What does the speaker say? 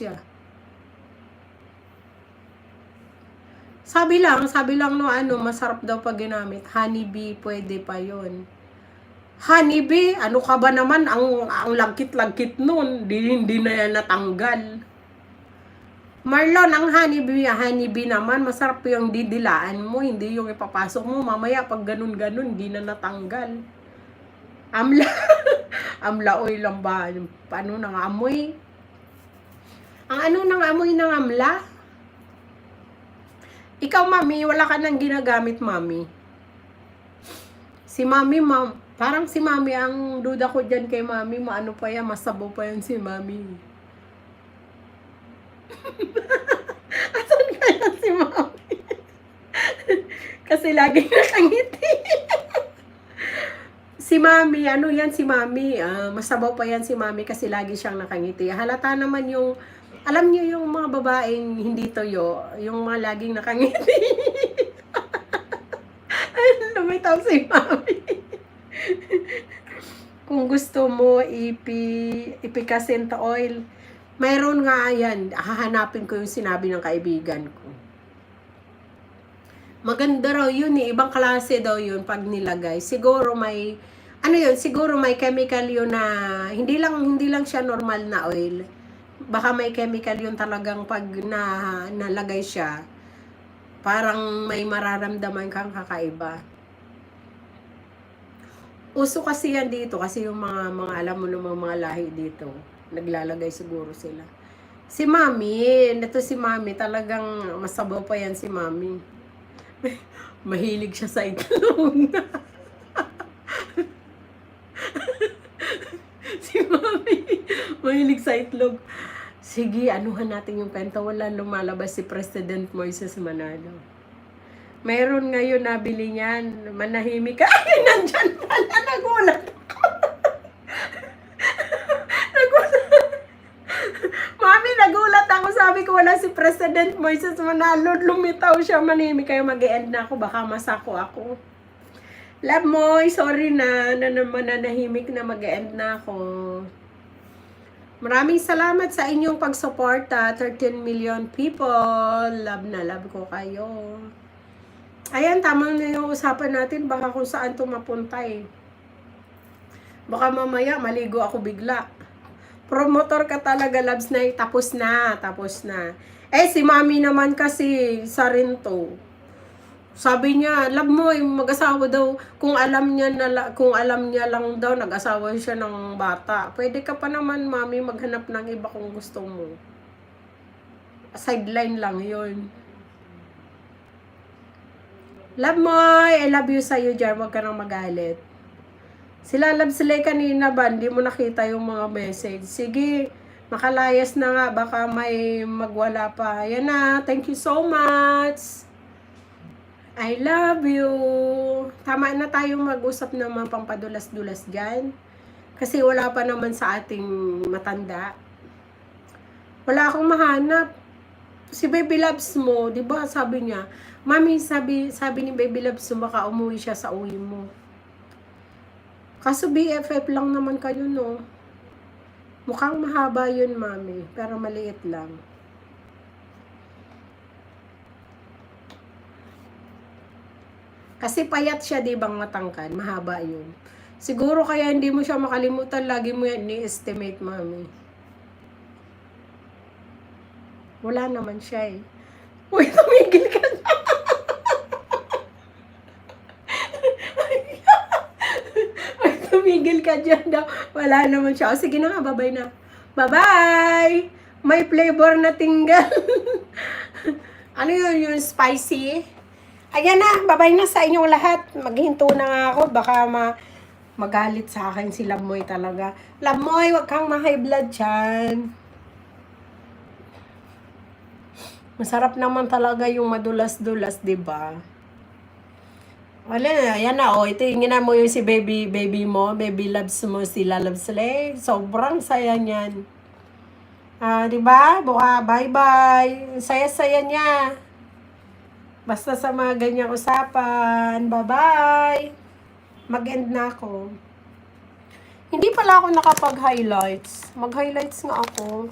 siya. Sabi lang, sabi lang no ano, masarap daw pag ginamit. Honeybee, pwede pa yon. Honeybee, ano ka ba naman, ang, ang lagkit-lagkit nun, di, hindi na yan natanggal. Marlon, ang honeybee, honeybee naman, masarap yung didilaan mo, hindi yung ipapasok mo. Mamaya, pag ganun-ganun, hindi na natanggal. Amla, amla oil lang ba? Paano nang amoy? Ang ano nang amoy ng amla? Ikaw, mami, wala ka nang ginagamit, mami. Si mami, ma'am, parang si mami, ang duda ko dyan kay mami, maano pa yan, masabo pa yan si mami. Asan kaya si mami? Kasi lagi nakangiti. Si mami, ano yan si mami, ah, masabaw pa yan si mami kasi lagi siyang nakangiti. Halata naman yung, alam niyo yung mga babaeng hindi toyo, yung mga laging nakangiti. Lumitaw si mami. Kung gusto mo ipi ipikasin to oil, mayroon nga yan, hahanapin ko yung sinabi ng kaibigan ko. Maganda raw yun eh, ibang klase daw yun pag nilagay. Siguro may, ano yun, siguro may chemical yun na, hindi lang, hindi lang siya normal na oil. Baka may chemical yun talagang pag na, nalagay siya, parang may mararamdaman kang kakaiba. Uso kasi yan dito kasi yung mga mga alam mo namang mga lahi dito, naglalagay siguro sila. Si Mami, ito si Mami, talagang masabaw pa yan si Mami. Mahilig siya sa itlog. si Mami, mahilig sa itlog. Sige, anuhan natin yung penta. Wala lumalabas si President Moises Manalo. Mayroon ngayon nabili niyan. Manahimik ka. Ay, nandyan pala. Nagulat ako. nagulat. Mami, nagulat ako. Sabi ko, wala si President Moises Manalo. Lumitaw siya. Manahimik kayo. mag-end na ako. Baka masako ako. Love mo, sorry na. Na naman nanahimik na mag-end na ako. Maraming salamat sa inyong pagsuporta. 13 million people. Love na love ko kayo. Ayan, tama na yung usapan natin. Baka kung saan to mapunta eh. Baka mamaya maligo ako bigla. Promotor ka talaga, Labs na Tapos na, tapos na. Eh, si Mami naman kasi sa rin to. Sabi niya, love mo, yung mag-asawa daw, kung alam niya na, kung alam niya lang daw, nag-asawa siya ng bata. Pwede ka pa naman, mami, maghanap ng iba kung gusto mo. Sideline lang yun. Love mo, I love you sa'yo dyan, huwag ka nang magalit. Sila love sila kanina ba, hindi mo nakita yung mga message. Sige, makalayas na nga, baka may magwala pa. Yan na, thank you so much. I love you. Tama na tayong mag-usap ng mga pampadulas-dulas dyan. Kasi wala pa naman sa ating matanda. Wala akong mahanap. Si Baby Loves mo, di ba sabi niya, Mami, sabi, sabi ni Baby Loves mo, baka umuwi siya sa uwi mo. Kaso BFF lang naman kayo, no? Mukhang mahaba yun, Mami, pero maliit lang. Kasi payat siya, di bang matangkad? Mahaba yun. Siguro kaya hindi mo siya makalimutan, lagi mo yan ni-estimate, mami. Wala naman siya eh. Uy, tumigil ka na. Uy, tumigil ka dyan daw. Wala naman siya. O, sige na nga, bye na. Bye-bye! May flavor na tinggal. ano yun, yung spicy? Ayan na, babay na sa inyong lahat. Maghinto na nga ako. Baka ma magalit sa akin si Lamoy talaga. Lamoy, wag kang ma-high blood dyan. Masarap naman talaga yung madulas-dulas, di ba? Wala na, ayan na, oh. Tingnan mo yung si baby, baby mo, baby loves mo, sila loves sila. Sobrang saya niyan. Ah, di ba? Buka, bye-bye. Saya-saya niya. Basta sa mga ganyang usapan. Bye-bye! Mag-end na ako. Hindi pala ako nakapag-highlights. Mag-highlights nga ako.